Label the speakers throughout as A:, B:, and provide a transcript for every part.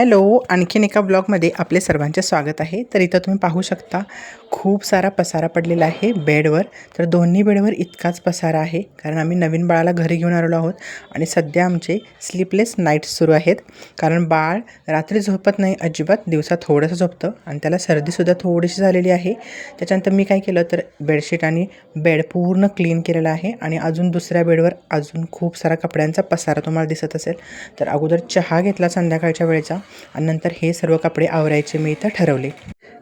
A: Hello आणखीन एका ब्लॉगमध्ये आपले सर्वांचे स्वागत आहे. तर इथं तुम्ही पाहू शकता खूप सारा पसारा पडलेला आहे बेडवर. तर दोन्ही बेडवर इतकाच पसारा आहे कारण आम्ही नवीन बाळाला घरी घेऊन आलेलो आहोत आणि सध्या आमचे स्लीपलेस नाईट्स सुरू आहेत. कारण बाळ रात्री झोपत नाही अजिबात दिवसा थोडंसं झोपतं आणि त्याला सर्दीसुद्धा थोडीशी झालेली आहे. त्याच्यानंतर मी काय केलं तर बेडशीट आणि बेड पूर्ण क्लीन केलेला आहे आणि अजून दुसऱ्या बेडवर अजून खूप सारा कपड्यांचा पसारा तुम्हाला दिसत असेल. तर अगोदर चहा घेतला संध्याकाळच्या वेळेचा. आणि नंतर हे सर्व कपडे आवरायचे मी इथं ठरवले.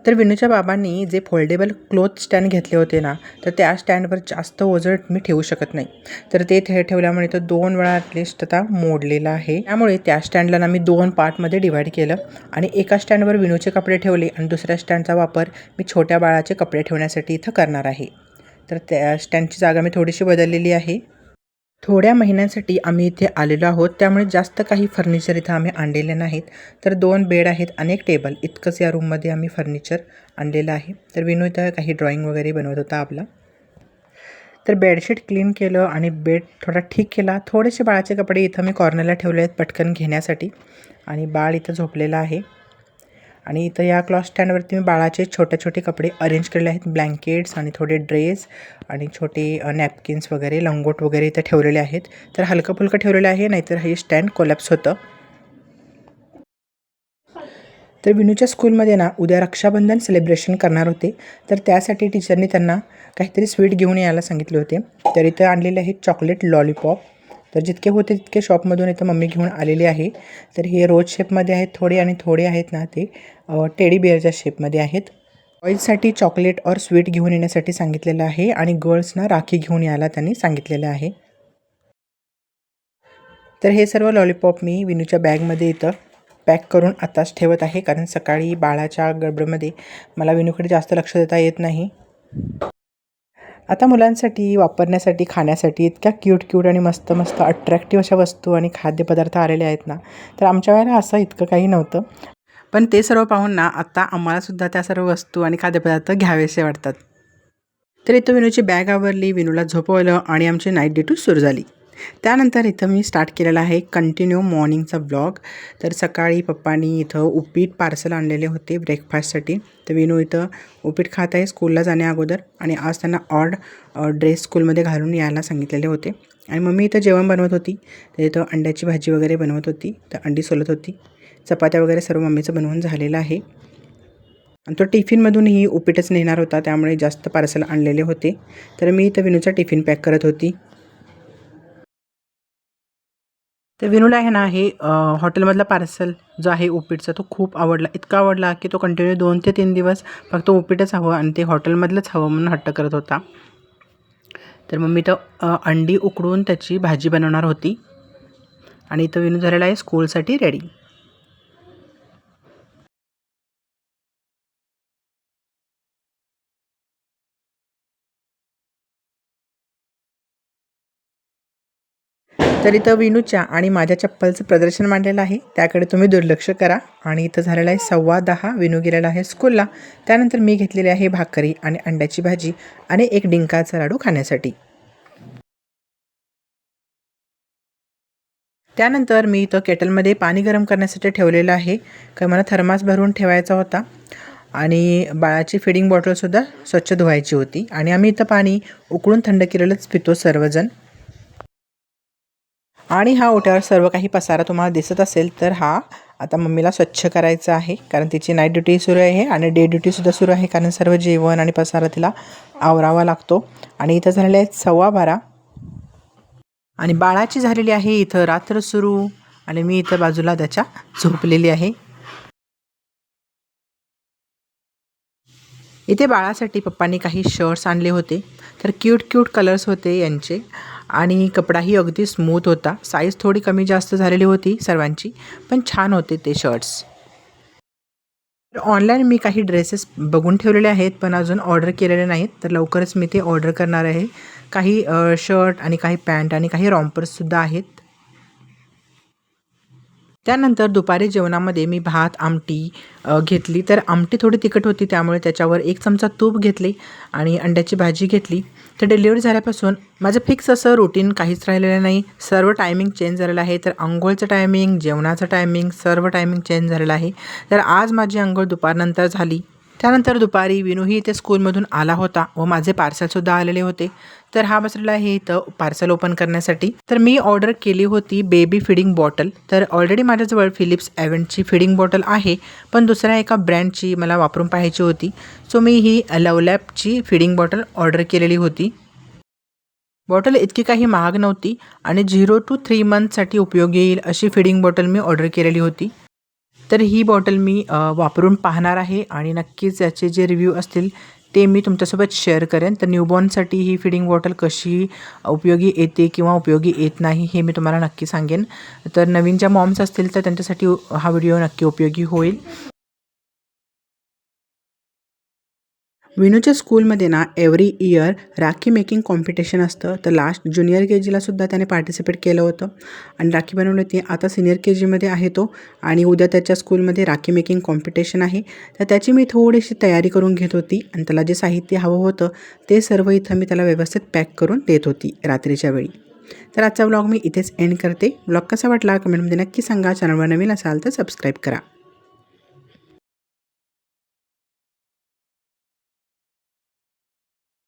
A: तर विनूच्या बाबांनी जे फोल्डेबल क्लोथ स्टँड घेतले होते ना तर त्या स्टँडवर जास्त ओझं मी ठेवू शकत नाही. तर ते ठे ठेवल्यामुळे तो दोन वेळा ॲटलिस्ट आता मोडलेला आहे. त्यामुळे त्या स्टँडला ना मी दोन पार्टमध्ये डिवाईड केलं आणि एका स्टँडवर विनूचे कपडे ठेवले आणि दुसऱ्या स्टँडचा वापर मी छोट्या बाळाचे कपडे ठेवण्यासाठी इथं करणार आहे. तर त्या स्टँडची जागा मी थोडीशी बदललेली आहे. थोड्या महिन्यांसाठी आम्ही इथे आलेलो आहोत. त्यामुळे जास्त काही फर्निचर इथं आम्ही आणलेले नाहीत. तर दोन बेड आहेत अनेक टेबल. इतकंच या रूममध्ये आम्ही फर्निचर आणलेलं आहे. तर विनू इथं काही ड्रॉइंग वगैरे बनवत होता आपला. तर बेडशीट क्लीन केलं आणि बेड थोडा ठीक केला. थोडेसे बाळाचे कपडे इथं मी कॉर्नरला ठेवले आहेत पटकन घेण्यासाठी. आणि बाळ इथं झोपलेलं आहे. आणि इथं या क्लॉथ स्टँडवरती मी बाळाचे छोटे छोटे कपडे अरेंज केलेले आहेत. ब्लँकेट्स आणि थोडे ड्रेस आणि छोटे नॅपकिन्स वगैरे लंगोट वगैरे इथं ठेवलेले आहेत. तर हलकं फुलकं ठेवलेलं आहे नाहीतर हे स्टँड कोलॅप्स होतं. तर विनूच्या स्कूलमध्ये ना उद्या रक्षाबंधन सेलिब्रेशन करणार होते. तर त्यासाठी टीचरनी त्यांना काहीतरी स्वीट घेऊन यायला सांगितले होते. तर इथं आणलेले आहेत चॉकलेट लॉलीपॉप तर जितके होते तितके शॉपमधून इथं मम्मी घेऊन आलेली आहे. तर हे रोज शेपमध्ये आहेत थोडे आणि थोडे आहेत ना ते. टेडी बिअरच्या शेपमध्ये आहेत. बॉईजसाठी चॉकलेट और स्वीट घेऊन येण्यासाठी सांगितलेलं आहे आणि गर्ल्सना राखी घेऊन यायला त्यांनी सांगितलेलं आहे. तर हे सर्व लॉलीपॉप मी विनूच्या बॅगमध्ये इथं पॅक करून आताच ठेवत आहे. कारण सकाळी बाळाच्या गडबडमध्ये मला विनूकडे जास्त लक्ष देता येत नाही. आता मुलांसाठी वापरण्यासाठी खाण्यासाठी इतक्या क्यूट क्यूट आणि मस्त मस्त अट्रॅक्टिव्ह अशा वस्तू आणि खाद्यपदार्थ आलेले आहेत ना तर आमच्या वेळेला असं इतकं काही नव्हतं. पण ते सर्व पाहून ना आत्ता आम्हालासुद्धा त्या सर्व वस्तू आणि खाद्यपदार्थ घ्यावेसे वाटतात. तर इथं विनूची बॅग आवरली विनूला झोपवलं आणि आमची नाईट ड्युटी सुरू झाली. त्यानंतर इथं मी स्टार्ट केलेला आहे कंटिन्यू मॉर्निंगचा ब्लॉग तर सकाळी पप्पांनी इथं उपीट पार्सल आणलेले होते ब्रेकफास्टसाठी तर विनू इथं उपीट खात आहे स्कूलला जाण्या अगोदर. आणि आज त्यांना ऑड ड्रेस स्कूलमध्ये घालून यायला सांगितलेले होते. आणि मम्मी इथं जेवण बनवत होती. तर इथं अंड्याची भाजी वगैरे बनवत होती. तर अंडी सोलत होती. चपात्या वगैरे सर्व मम्मीचं बनवून झालेलं आहे. आणि तो टिफिनमधूनही उपीटच नेणार होता. त्यामुळे जास्त पार्सल आणलेले होते. तर मी इथं विनूचा टिफिन पॅक करत होती. तर विनूला आहे ना हे हॉटेलमधला पार्सल जो आहे उपीटचा तो खूप आवडला. इतका आवडला की तो कंटिन्यू दोन ते तीन दिवस फक्त उपीटच हवं आणि ते हॉटेलमधलंच हवं म्हणून हट्ट करत होता. तर मग मी तर अंडी उकडून त्याची भाजी बनवणार होती आणि इथं विनू झालेला आहे स्कूलसाठी रेडी तर इथं विनूच्या आणि माझ्या चप्पलचं प्रदर्शन मांडलेलं आहे. त्याकडे तुम्ही दुर्लक्ष करा. आणि इथं झालेलं आहे सव्वा दहा. विनू गेलेला आहे स्कूलला. त्यानंतर मी घेतलेली आहे भाकरी आणि अंड्याची भाजी आणि एक डिंकाचा लाडू खाण्यासाठी. त्यानंतर मी इथं केटलमध्ये पाणी गरम करण्यासाठी ठेवलेलं आहे. कारण मला थर्मास भरून ठेवायचा होता. आणि बाळाची फिडिंग बॉटलसुद्धा स्वच्छ धुवायची होती. आणि आम्ही इथं पाणी उकळून थंड केलेलंच पितो सर्वजण. आणि हा ओट्यावर सर्व काही पसारा तुम्हाला दिसत असेल तर हा आता मम्मीला स्वच्छ करायचा आहे. कारण तिची नाईट ड्युटी सुरू आहे आणि डे ड्युटीसुद्धा सुरू आहे कारण सर्व जेवण आणि पसारा तिला आवरावा लागतो. आणि इथं झालेले आहेत सव्वा बारा. आणि बाळाची झालेली आहे इथं रात्र सुरू. आणि मी इथं बाजूला त्याच्या झोपलेली आहे. इथे बाळासाठी पप्पांनी काही शर्ट्स आणले होते. तर क्यूट क्यूट कलर्स होते यांचे. आणि कपडाही अगदी स्मूथ होता. साईज थोडी कमी जास्त झालेली होती सर्वांची पण छान होते ते शर्ट्स ऑनलाईन मी काही ड्रेसेस बघून ठेवलेले आहेत पण अजून ऑर्डर केलेले नाहीत तर लवकरच मी ते ऑर्डर करणार आहे. काही शर्ट आणि काही पॅन्ट आणि काही रॉम्पर्ससुद्धा आहेत. त्यानंतर दुपारी जेवणामध्ये मी भात आमटी घेतली. तर आमटी थोडी तिखट होती त्यामुळे त्याच्यावर एक चमचा तूप घेतली आणि अंड्याची भाजी घेतली. तर डिलिव्हरी झाल्यापासून माझं फिक्स असं रुटीन काहीच राहिलेलं नाही. सर्व टायमिंग चेंज झालेलं आहे. तर अंघोळचं टायमिंग जेवणाचं टायमिंग सर्व टायमिंग चेंज झालेलं आहे. तर आज माझी अंघोळ दुपारनंतर झाली. त्यानंतर दुपारी विनूही इथे स्कूलमधून आला होता व माझे पार्सलसुद्धा आलेले होते. तर हा बसलेला आहे इथं पार्सल ओपन करण्यासाठी. तर मी ऑर्डर केली होती बेबी फिडिंग बॉटल. तर ऑलरेडी माझ्याजवळ फिलिप्स ॲव्हेंटची फिडिंग बॉटल आहे पण दुसऱ्या एका ब्रँडची मला वापरून पाहायची होती. सो मी ही लवलॅपची फिडिंग बॉटल ऑर्डर केलेली होती. बॉटल इतकी काही महाग नव्हती आणि झिरो टू थ्री मंथसाठी उपयोगी येईल अशी फिडिंग बॉटल मी ऑर्डर केलेली होती. तर ही बॉटल मी वापरून पाहणार आहे आणि नक्कीच याचे जे रिव्ह्यू असतील ते मी तुमच्यासोबत शेअर करेन. तर न्यूबॉर्नसाठी ही फिडिंग बॉटल कशी उपयोगी येते किंवा उपयोगी येत नाही हे मी तुम्हाला नक्की सांगेन. तर नवीन ज्या मॉम्स असतील तर त्यांच्यासाठी हा व्हिडिओ नक्की उपयोगी होईल. विनूच्या स्कूलमध्ये ना every year rakhi making competition असतं. तर लास्ट ज्युनियर के जीला सुद्धा त्याने पार्टिसिपेट केलं होतं. आणि राखी बनवली होती. आता सिनियर के जीमध्ये आहे तो. आणि उद्या त्याच्या स्कूलमध्ये राखी मेकिंग कॉम्पिटिशन आहे. तर त्याची मी थोडीशी तयारी करून घेत होती. आणि त्याला जे साहित्य हवं होतं ते सर्व इथं मी त्याला व्यवस्थित पॅक करून देत होती रात्रीच्या वेळी. तर आजचा ब्लॉग मी इथेच एंड करते. ब्लॉग कसा वाटला? कमेंटमध्ये नक्की सांगा. चॅनलवर नवीन असाल तर सबस्क्राईब करा.